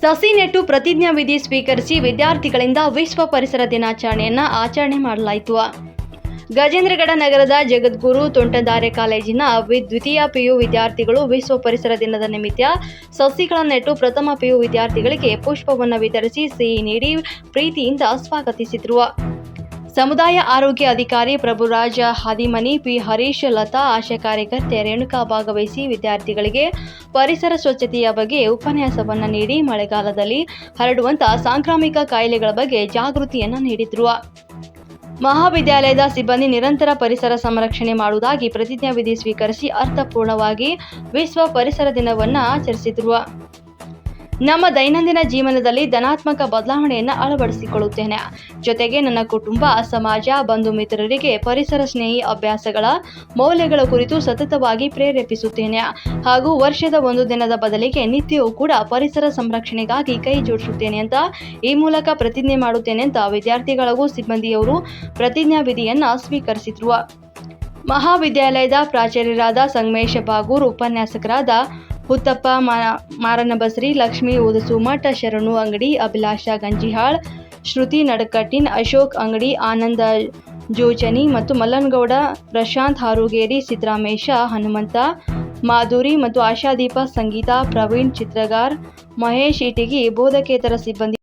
ಸಸಿ ನೆಟ್ಟು ಪ್ರತಿಜ್ಞಾ ವಿಧಿ ಸ್ವೀಕರಿಸಿ ವಿದ್ಯಾರ್ಥಿಗಳಿಂದ ವಿಶ್ವ ಪರಿಸರ ದಿನಾಚರಣೆಯನ್ನು ಆಚರಣೆ ಮಾಡಲಾಯಿತು. ಗಜೇಂದ್ರಗಡ ನಗರದ ಜಗದ್ಗುರು ತೋಂಟದಾರ್ಯ ಕಾಲೇಜಿನ ದ್ವಿತೀಯ ಪಿಯು ವಿದ್ಯಾರ್ಥಿಗಳು ವಿಶ್ವ ಪರಿಸರ ದಿನದ ನಿಮಿತ್ತ ಸಸಿಗಳ ನೆಟ್ಟು ಪ್ರಥಮ ಪಿಯು ವಿದ್ಯಾರ್ಥಿಗಳಿಗೆ ಪುಷ್ಪವನ್ನು ವಿತರಿಸಿ ಸಿಹಿ ನೀಡಿ ಪ್ರೀತಿಯಿಂದ ಸ್ವಾಗತಿಸಿದರು. ಸಮುದಾಯ ಆರೋಗ್ಯ ಅಧಿಕಾರಿ ಪ್ರಭುರಾಜ ಹಾದಿಮನಿ ಪಿ ಹರೀಶ್ ಲತಾ, ಆಶಾ ಕಾರ್ಯಕರ್ತೆ ರೇಣುಕಾ ಭಾಗವಹಿಸಿ ವಿದ್ಯಾರ್ಥಿಗಳಿಗೆ ಪರಿಸರ ಸ್ವಚ್ಛತೆಯ ಬಗ್ಗೆ ಉಪನ್ಯಾಸವನ್ನು ನೀಡಿ ಮಳೆಗಾಲದಲ್ಲಿ ಹರಡುವಂತಹ ಸಾಂಕ್ರಾಮಿಕ ಕಾಯಿಲೆಗಳ ಬಗ್ಗೆ ಜಾಗೃತಿಯನ್ನು ನೀಡಿದ್ರು. ಮಹಾವಿದ್ಯಾಲಯದ ಸಿಬ್ಬಂದಿ ನಿರಂತರ ಪರಿಸರ ಸಂರಕ್ಷಣೆ ಮಾಡುವುದಾಗಿ ಪ್ರತಿಜ್ಞಾವಿಧಿ ಸ್ವೀಕರಿಸಿ ಅರ್ಥಪೂರ್ಣವಾಗಿ ವಿಶ್ವ ಪರಿಸರ ದಿನವನ್ನು ಆಚರಿಸಿದ್ರು. ನಮ್ಮ ದೈನಂದಿನ ಜೀವನದಲ್ಲಿ ಧನಾತ್ಮಕ ಬದಲಾವಣೆಯನ್ನು ಅಳವಡಿಸಿಕೊಳ್ಳುತ್ತೇನೆ. ಜೊತೆಗೆ ನನ್ನ ಕುಟುಂಬ, ಸಮಾಜ, ಬಂಧು ಮಿತ್ರರಿಗೆ ಪರಿಸರ ಸ್ನೇಹಿ ಅಭ್ಯಾಸಗಳ ಮೌಲ್ಯಗಳ ಕುರಿತು ಸತತವಾಗಿ ಪ್ರೇರೇಪಿಸುತ್ತೇನೆ. ಹಾಗೂ ವರ್ಷದ ಒಂದು ದಿನದ ಬದಲಿಗೆ ನಿತ್ಯವೂ ಕೂಡ ಪರಿಸರ ಸಂರಕ್ಷಣೆಗಾಗಿ ಕೈ ಜೋಡಿಸುತ್ತೇನೆ ಅಂತ ಈ ಮೂಲಕ ಪ್ರತಿಜ್ಞೆ ಮಾಡುತ್ತೇನೆ ಅಂತ ವಿದ್ಯಾರ್ಥಿಗಳಿಗೂ ಸಿಬ್ಬಂದಿಯವರು ಪ್ರತಿಜ್ಞಾ ವಿಧಿಯನ್ನು ಸ್ವೀಕರಿಸಿದ್ರು. ಮಹಾವಿದ್ಯಾಲಯದ ಪ್ರಾಚಾರ್ಯರಾದ ಸಂಗಮೇಶ ಬಾಗೂರ್ ಉಪನ್ಯಾಸಕರಾದ ಹುತ್ತಪ್ಪ, ಮಾ- ಲಕ್ಷ್ಮಿ ಲಕ್ಷ್ಮೀ ಉದಸುಮಠ ಶರಣು ಅಂಗಡಿ, ಅಭಿಲಾಷ, ಗಂಜಿಹಾಳ್, ಶ್ರುತಿ, ನಡಕಟ್ಟಿನ್, ಅಶೋಕ್ ಅಂಗಡಿ, ಆನಂದ, ಜೋಚನಿ ಮತ್ತು ಮಲ್ಲನಗೌಡ, ಪ್ರಶಾಂತ್, ಹಾರುಗೇರಿ, ಸಿದ್ದರಾಮೇಶ, ಹನುಮಂತ, ಮಾಧುರಿ ಮತ್ತು ಆಶಾದೀಪ, ಸಂಗೀತ, ಪ್ರವೀಣ್, ಚಿತ್ರಗಾರ್, ಮಹೇಶ್ ಇಟಿಗಿ ಬೋಧಕೇತರ ಸಿಬ್ಬಂದಿ.